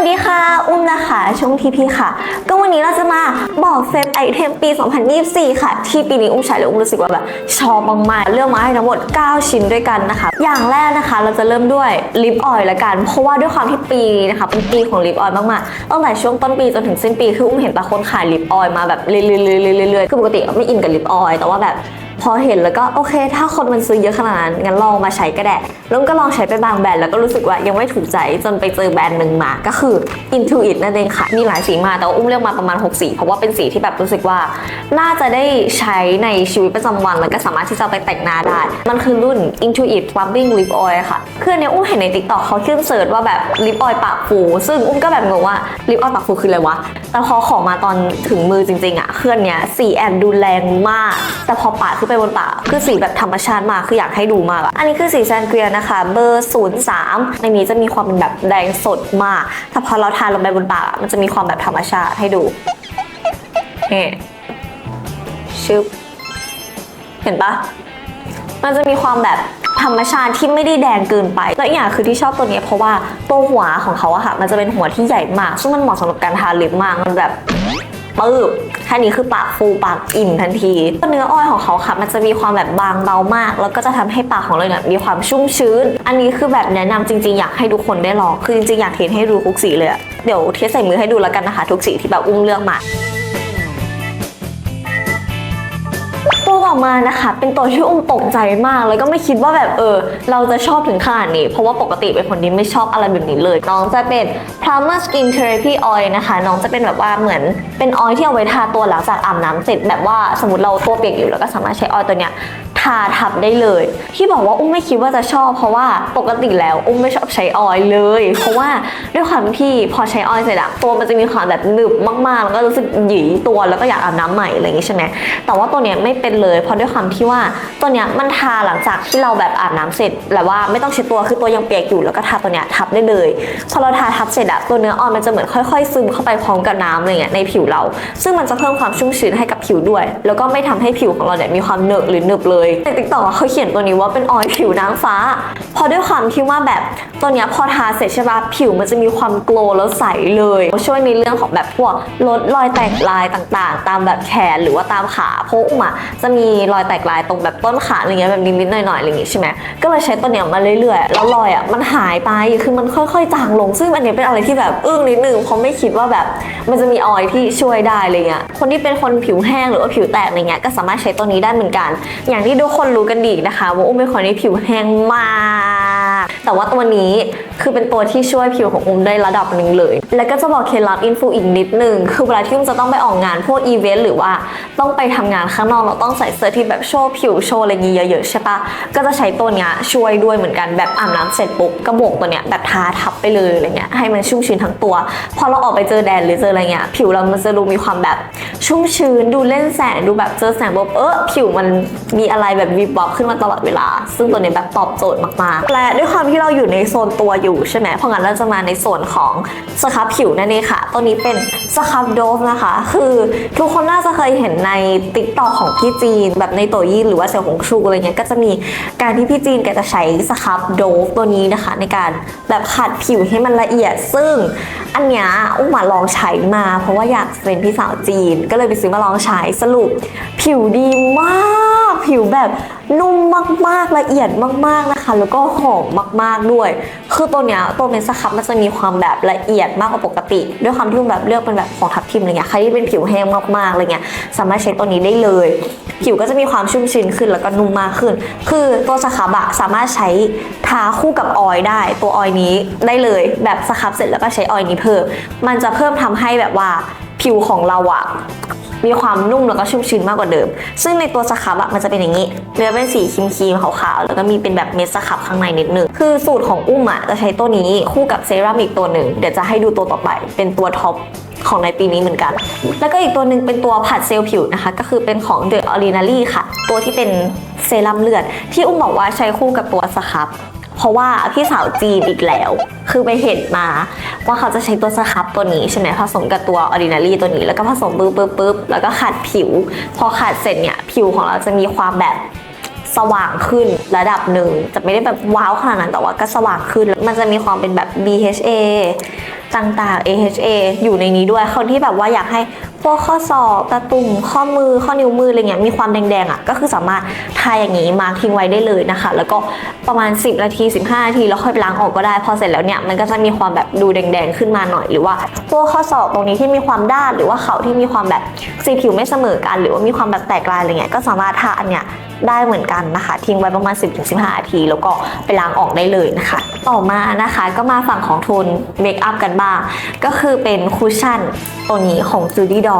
วัสดีค่ะ อุ้มนะคะช่องทีพีค่ะ ก็วันนี้เราจะมาบอกเซตไอเทมปี 2024 ค่ะ ที่ปีนี้อุ้มใช้แล้วอุ้มรู้สึกว่าแบบชอบมากๆเลือกมาให้ทั้งหมด 9 ชิ้นด้วยกันนะคะ อย่างแรกนะคะเราจะเริ่มด้วยลิปออยล์ละกัน เพราะว่าด้วยความที่ปีนี้นะคะเป็นปีของลิปออยล์มากๆตั้งแต่ช่วงต้นปีจนถึงสิ้นปีคืออุ้มเห็นตาคนขายลิปออยล์มาแบบเรื่อยๆๆๆๆคือปกติไม่อินกับลิปออยล์แต่ว่าแบบ พอเห็นแล้วก็โอเค ถ้าคนมันซื้อเยอะขนาดนั้นงั้นลองมาใช้ก็ได้แล้วก็ลองใช้ไปบางแบรนด์แล้วก็รู้สึกว่ายังไม่ถูกใจจนไปเจอแบรนด์หนึ่งมาก็คือ Intuit นั่นเองค่ะ มีหลายสีมาแต่ว่าอุ้มเลือกมาประมาณ 6 สี เพราะว่าเป็นสีที่แบบรู้สึกว่า น่าจะได้ใช้ในชีวิตประจำวัน แล้วก็สามารถที่จะไปแต่งหน้าได้ มันคือรุ่น Intuit Plumping Lip Oil ค่ะคืออนเนี้ยอุ้มเห็นใน TikTok เขาขึ้นเสิร์ชว่าแบบลิปออยปากฟูซึ่งอุ้มก็แบบงงว่าลิปออยปากฟูคืออะไรวะแต่พอของมาตอนถึงมือจริงๆอะเครื่องเนี้ยสีแอบดูแรงมาก แต่พอปาดขึ้นไปบนปากคือสีแบบธรรมชาติมากคืออยากให้ดูมากอะอันนี้คือสีแซนเกรียนะคะ เบอร์ 03 ในนี้จะมีความเป็นแบบแดงสดมากแต่พอเราทาลงไปบนปากมันจะมีความแบบธรรมชาติให้ดูนี่ชึบเห็นปะมันจะมีความแบบธรรมชาติที่ไม่ได้แดงเกินไป และอีกอย่างคือที่ชอบตัวนี้เพราะว่าตัวหัวของเขาอะค่ะ มันจะเป็นหัวที่ใหญ่มาก ซึ่งมันเหมาะสำหรับการทาลิปมาก มันแบบ ปืบแค่นี้คือปากฟูปากอิ่มทันทีตัวเนื้ออ้อยของเขาค่ะ มันจะมีความแบบบางเบามาก แล้วก็จะทำให้ปากของเราเนี่ยมีความชุ่มชื้น อันนี้คือแบบแนะนำจริงๆ อยากให้ทุกคนได้ลอง คือจริงๆ อยากเทสให้ดูทุกสีเลย เดี๋ยวเทสใส่มือให้ดูแล้วกันนะคะ ทุกสีที่แบบอุ้มเลือกมา ต่อมานะคะ เป็นตัวที่อุ้มตกใจมาก แล้วก็ไม่คิดว่าแบบเออ เราจะชอบถึงขนาดนี้ เพราะว่าปกติเป็นคนที่ไม่ชอบอะไรแบบนี้เลย น้องจะเป็น Plumer Skin Therapy Oil นะคะ น้องจะเป็นแบบว่าเหมือนเป็นออยที่เอาไว้ทาตัวหลังจากอาบน้ำเสร็จแบบว่าสมมติเราตัวเปียกอยู่แล้วก็สามารถใช้ออยตัวเนี้ยาทับได้เลย ที่บอกว่าอุ้มไม่คิดว่าจะชอบ เพราะว่าปกติแล้วอุ้มไม่ชอบใช้ออยล์เลย เพราะว่าด้วยความที่พอใช้ออยล์เสร็จอะตัวมันจะมีความแบบหนึบมากๆ แล้วก็รู้สึกหยีตัวแล้วก็อยากอาบน้ำใหม่อะไรอย่างงี้ใช่ไหมแต่ว่าตัวเนี้ยไม่เป็นเลย เพราะด้วยความที่ว่าตัวเนี้ยมันทาหลังจากที่เราแบบอาบน้ำเสร็จแล้วว่าไม่ต้องเช็ดตัวคือตัวยังเปียกอยู่แล้วก็ทาตัวเนี้ยทับได้เลย พอเราทาทับเสร็จอะตัวเนื้อออยล์มันจะเหมือนค่อยๆ ซึมเข้าไปพร้อมกับน้ำอะไรเงี้ยในผิวเรา ซึ่งมันจะเพิ่มความชุ่มชื้นให้กับผิวด้วย แล้วก็ไม่ทำให้ผิวของเราเนี่ยมีความเหนอะหรือหนึบเลยในติ๊กต็อกเขาเขียนตัวนี้ว่าเป็นออยล์ผิวนางฟ้า พอด้วยความที่ว่าแบบตัวเนี้ยพอทาเสร็จใช่ปะผิวมันจะมีความโกลแล้วใสเลยช่วยในเรื่องของแบบพวกลดรอยแตกลายต่างๆ ตามแบบแขนหรือว่าตามขาเพราะอุ้มอะจะมีรอยแตกลายตรงแบบต้นขาอะไรเงี้ยแบบนิดๆหน่อยๆอะไรอย่างงี้ใช่ไหมก็เลยใช้ตัวเนี้ยมาเรื่อยๆแล้วรอยอะมันหายไปคือมันค่อยๆจางลง ซึ่งอันนี้เป็นอะไรที่แบบอึ้งนิดนึงเพราะไม่คิดว่าแบบมันจะมีออยล์ที่ช่วยได้อะไรเงี้ยคนที่เป็นคนผิวแห้งหรือว่าผิวแตกอะไรเงี้ยก็สามารถใช้ตัวนี้ได้เหมือนกัน อย่างที่ทุกคนรู้กันดีนะคะ ว่าอุ้มเป็นคนที่ผิวแห้งมาก แต่ว่าตัวนี้ คือเป็นตัวที่ช่วยผิวของอุ้มได้ระดับหนึ่งเลย แล้วก็จะบอกเคล็ดลับอินฟูอีกนิดนึง คือเวลาที่อุ้มจะต้องไปออกงานพวกอีเวนต์หรือว่าต้องไปทำงานข้างนอกเราต้องใส่เสื้อที่แบบโชว์ผิวโชว์อะไรอย่างงี้เยอะๆใช่ปะก็จะใช้ตัวเนี้ยช่วยด้วยเหมือนกันแบบอาบน้ำเสร็จปุ๊บก็โบอกตัวเนี้ยแบบทาทับไปเลยอะไรเงี้ยให้มันชุ่มชื้นทั้งตัว พอเราออกไปเจอแดดหรือเจออะไรเงี้ยผิวเรามันจะดูมีความแบบชุ่มชื้นดูเล่นแสงดูแบบเจอแสงปุ๊บเออผิวมันมีอะไรแบบวิบวับขึ้นมาตลอดเวลา ซึ่งตัวเนี้ยแบบตอบโจทย์มากๆและด้วยความที่เราอยู่ในโซนตัวอยู่ใช่ไหมเพราะงั้นเราจะมาในโซนของสครับผิวนั่นเองค่ะ ตัวนี้เป็นสครับโดฟนะคะ คือทุกคนน่าจะเคยเห็นในติ๊กต็อกของพี่จีน แบบในโตยี่หรือว่าเซลของชูอะไรเงี้ยก็จะมีการที่พี่จีนแกจะใช้สครับโดฟตัวนี้นะคะ ในการแบบขัดผิวให้มันละเอียด ซึ่งอันเนี้ยอุ้มมาลองใช้มา เพราะว่าอยากเป็นพี่สาวจีน ก็เลยไปซื้อมาลองใช้สรุป ผิวดีมากผิวแบบนุ่มมากๆละเอียดมากๆนะคะ แล้วก็หอมมากๆด้วย คือตัวัวเนี้ยตัวเมสครับมันจะมีความแบบละเอียดมากกว่าปกติ ด้วยความที่แบบเลือกเป็นแบบของทับทิมอะไรเงี้ยใครที่เป็นผิวแห้งมากๆอะไรเงี้ยสามารถใช้ตัวนี้ได้เลย ผิวก็จะมีความชุ่มชื้นขึ้นแล้วก็นุ่มมากขึ้น คือตัวสครับอะสามารถใช้ทาคู่กับออยล์ได้ ตัวออยล์นี้ได้เลยแบบสครับเสร็จแล้วก็ใช้ออยล์นี้เพิ่ม มันจะเพิ่มทำให้แบบว่าผิวของเราอะ มีความนุ่มแล้วก็ชุ่มชื้นมากกว่าเดิม ซึ่งในตัวสครับอะมันจะเป็นอย่างนี้เนื้อเป็นสีครีมๆขาวๆแล้วก็มีเป็นแบบเม็ดสครับข้างในนิดนึงคือสูตรของอุ้มอะจะใช้ตัวนี้คู่กับเซรั่มอีกตัวหนึ่งเดี๋ยวจะให้ดูตัวต่อไปเป็นตัวท็อปของในปีนี้เหมือนกัน แล้วก็อีกตัวหนึ่งเป็นตัวผัดเซลล์ผิวนะคะ ก็คือเป็นของ The Ordinary ค่ะ ตัวที่เป็นเซรั่มเลือด ที่อุ้มบอกว่าใช้คู่กับตัวสครับ เพราะว่าพี่สาวจีนอีกแล้ว คือไปเห็นมาว่าเขาจะใช้ตัวสครับตัวนี้ใช่ไหมผสมกับตัว ordinary ตัวนี้ แล้วก็ผสมปึ๊บปึ๊บปึ๊บแล้วก็ขัดผิว พอขัดเสร็จเนี่ยผิวของเราจะมีความแบบสว่างขึ้นระดับหนึ่งจะไม่ได้แบบว้าวขนาดนั้นแต่ว่าก็สว่างขึ้นแล้วมันจะมีความเป็นแบบ BHA ต่างๆ AHA อยู่ในนี้ด้วยคนที่แบบว่าอยากให้ พวกข้อศอกตะตุ่มข้อมือข้อนิ้วมืออะไรเงี้ยมีความแดงๆอะก็คือสามารถทาอย่างนี้มาทิ้งไว้ได้เลยนะคะ แล้วก็ประมาณ 10 นาที 15 นาทีแล้วค่อยไปล้างออกก็ได้ พอเสร็จแล้วเนี่ยมันก็จะมีความแบบดูแดงๆขึ้นมาหน่อยหรือว่าพวกข้อศอกตรงนี้ที่มีความด้านหรือว่าเขาที่มีความแบบสีผิวไม่เสมอกัน หรือว่ามีความแบบแตกลายอะไรเงี้ยก็สามารถทาอันเนี้ย ได้เหมือนกันนะคะ ทิ้งไว้ประมาณ 10-15นาที แล้วก็ไปล้างออกได้เลยนะคะ ต่อมานะคะก็มาฝั่งของโทนเมคอัพกันบ้าง ก็คือเป็นคุชชั่นตัวนี้ของ Judy d o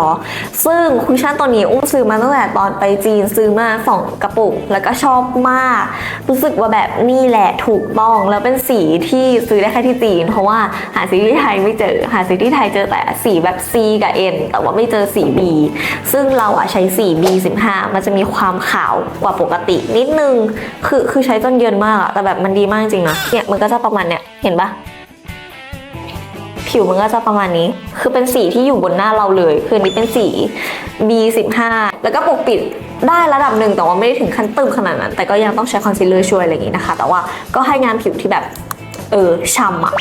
ซึ่งคุชชั่นตัวนี้อุ้มซื้อมาตั้งแต่ตอนไปจีนซื้อมาสองกระปุก แล้วก็ชอบมาก รู้สึกว่าแบบนี่แหละถูกต้อง แล้วเป็นสีที่ซื้อได้แค่ที่จีน เพราะว่าหาซื้อที่ไทยไม่เจอ หาซื้อที่ไทยเจอแต่สีแบบ C กับ N แต่ว่าไม่เจอสี B ซึ่งเราอะใช้สี B15 มันจะมีความขาวกว่าปกตินิดนึง คือคือใช้จนเยินมากอะแต่แบบมันดีมากจริงนะ เนี่ยมันก็จะประมาณเนี้ยเห็นปะผิวมันก็จะประมาณนี้ คือเป็นสีที่อยู่บนหน้าเราเลย คือนนี้เป็นสี B15 แล้วก็ปกปิดได้ระดับหนึ่งแต่ว่าไม่ได้ถึงขั้นตึงขนาดนั้น แต่ก็ยังต้องใช้คอนซีลเลอร์ช่วยอะไรอย่างนี้นะคะ แต่ว่าก็ให้งานผิวที่แบบ เออช่ำอะ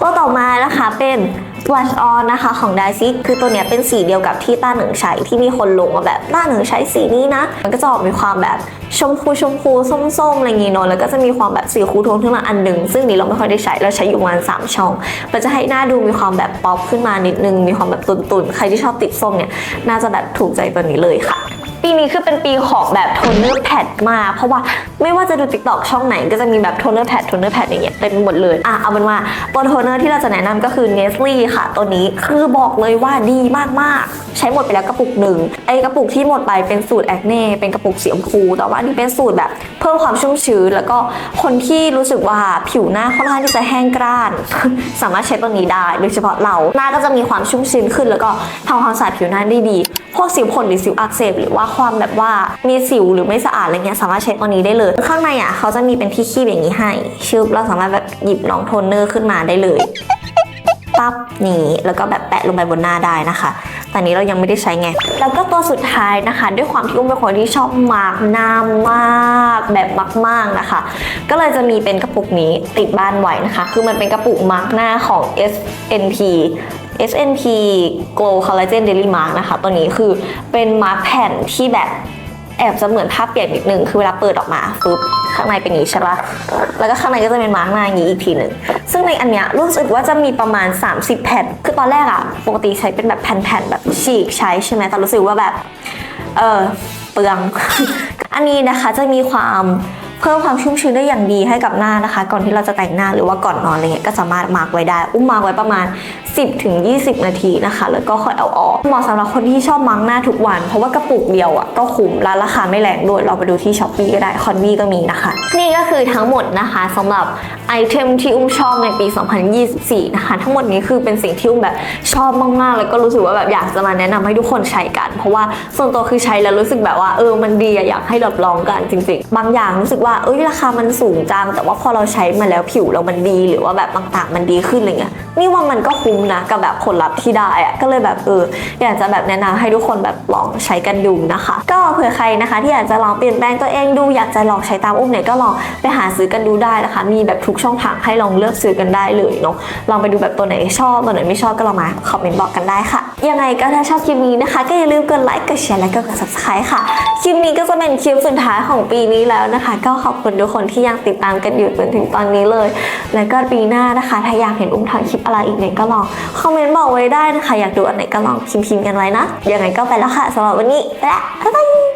ตัวต่อมานะคะเป็น blush on นะคะของ d a i s y คือตัวเนี้ยเป็นสีเดียวกับที่ต้าหนึ่งใช้ที่มีคนลงมาแบบต้าหนึ่งใช้สีนี้นะ มันก็จะออกมีความแบบชมพูชมพูส้มๆอะไรอย่างงี้เนอะแล้วก็จะมีความแบบสีคูโทนขึ้นมาอันหนึ่งซึ่งนี้เราไม่ค่อยได้ใช้เราใช้อยู่ประมาณสามช่อง มันจะให้หน้าดูมีความแบบป๊อปขึ้นมานิดนึงมีความแบบตุนๆใครที่ชอบติดส้มเนี่ยน่าจะแบบถูกใจตัวนี้เลยค่ะ ปีนี้คือเป็นปีของแบบโทนเนอร์แพดมากเพราะว่าไม่ว่าจะดู TikTok ช่องไหนก็จะมีแบบโทนเนอร์แพดโทนเนอร์แพดอย่างเงี้ยเต็มไปหมดเลย อะเอาเป็นว่าตัวโทนเนอร์ที่เราจะแนะนำก็คือ Nestle ค่ะ ตัวนี้คือบอกเลยว่าดีมากๆ ใช้หมดไปแล้วกระปุกหนึ่งไอ้กระปุกที่หมดไปเป็นสูตรแอคเน่เป็นกระปุกสีชมพูแต่ว่านี่เป็นสูตรแบบเพิ่มความชุ่มชื้นแล้วก็คนที่รู้สึกว่าผิวหน้าค่อนข้างที่จะแห้งกร้าน สามารถใช้ตัวนี้ได้โดยเฉพาะเราหน้าก็จะมีความชุ่มชื้นขึ้น แล้วก็ทำความสะอาดผิวหน้าได้ดี พวกสิวผลหรือสิวอักเสบหรือว่าความแบบว่ามีสิวหรือไม่สะอาดอะไรเงี้ยสามารถใช้ตัวนี้ได้เลย ข้างในอะเขาจะมีเป็นที่คีบอย่างนี้ให้ชึบเราสามารถแบบหยิบน้องโทนเนอร์ขึ้นมาได้เลยปั๊บนี่แล้วก็แบบแปะลงไปบนหน้าได้นะคะแต่อันนี้เรายังไม่ได้ใช้ไง แล้วก็ตัวสุดท้ายนะคะ ด้วยความที่อุ้มเป็นคนที่ชอบมาร์กหน้ามากแบบมากๆนะคะ ก็เลยจะมีเป็นกระปุกนี้ติดบ้านไว้นะคะ คือมันเป็นกระปุกมาร์กหน้าของ SNP SNP Glow Collagen Daily Mark นะคะ ตัวนี้คือเป็นมาร์กแผ่นที่แบบแอบจะเหมือนภาพเปียกนิดนึง คือเวลาเปิดออกมาปุ๊บข้างในเป็นอย่างนี้ใช่ปะแล้วก็ข้างในก็จะเป็นมาร์กหน้าอย่างนี้อีกทีหนึ่ง ซึ่งในอันเนี้ยรู้สึกว่าจะมีประมาณ 30 แผ่น คือตอนแรกอะปกติใช้เป็นแบบแผ่นๆแบบฉีกใช้ใช่ไหมแต่รู้สึกว่าแบบ เออเปลือง อันนี้นะคะจะมีความ เพิ่มความชุ่มชื้นได้อย่างดีให้กับหน้านะคะ ก่อนที่เราจะแต่งหน้าหรือว่าก่อนนอนอะไรเงี้ยก็สามารถมาร์กไว้ได้ อุ้มมาร์กไว้ประมาณ 10ถึง20 นาทีนะคะ แล้วก็ค่อยเอาออกเหมาะสำหรับคนที่ชอบมาร์กหน้าทุกวัน เพราะว่ากระปุกเดียวอะก็คุ้มและราคาไม่แรงด้วยเราไปดูที่ช้อปปีก็ได้คอนวีก็มีนะคะ นี่ก็คือทั้งหมดนะคะสำหรับไอเทมที่อุ้มชอบในปี 2024 นะคะ ทั้งหมดนี้คือเป็นสิ่งที่อุ้มแบบชอบมากๆ แล้วก็รู้สึกว่าแบบอยากจะมาแนะนำให้ทุกคนใช้กัน เพราะว่าส่วนตัวคือใช้แล้วรู้สึกแบบว่าเออมันดีอยากให้แบบลองกันจริง ๆ บางอย่างรู้สึกว่าเอ้ยราคามันสูงจัง แต่ว่าพอเราใช้มาแล้วผิวเรามันดีหรือว่าแบบต่างๆ มันดีขึ้นอะไรเงี้ย นี่ว่ามันก็คุ้มนะกับแบบผลลัพธ์ที่ได้อะก็เลยแบบเอออยากจะแบบแนะนำให้ทุกคนแบบลองใช้กันดูนะคะ ก็เผื่อใครนะคะ ที่อยากจะลองเปลี่ยนแปลงตัวเองดูอยากจะลองใช้ตามอุ้มเนี่ยก็ลองไปหาซื้อกันดูได้นะคะ มีแบบทุกช่องทางให้ลองเลือกซื้อกันได้เลยเนาะลองไปดูแบบตัวไหนชอบตัวไหนไม่ชอบก็ลองมาคอมเมนต์บอกกันได้ค่ะยังไงก็ถ้าชอบคลิปนี้นะคะ ก็อย่าลืมกดไลค์กดแชร์และก็กด subscribe ค่ะคลิปนี้ก็จะเป็นคลิปสุดท้ายของปีนี้แล้วนะคะ ก็ขอบคุณทุกคนที่ยังติดตามกันอยู่จนถึงตอนนี้เลย แล้วก็ปีหน้านะคะ ถ้าอยากเห็นอุ้มทำคลิปอะไรอีกไหนก็ลองคอมเมนต์บอกไว้ได้นะคะ อยากดูอันไหนก็ลองพิมพ์ๆกันไว้นะยังไงก็ไปแล้วค่ะสำหรับวันนี้ไปละบ๊ายบาย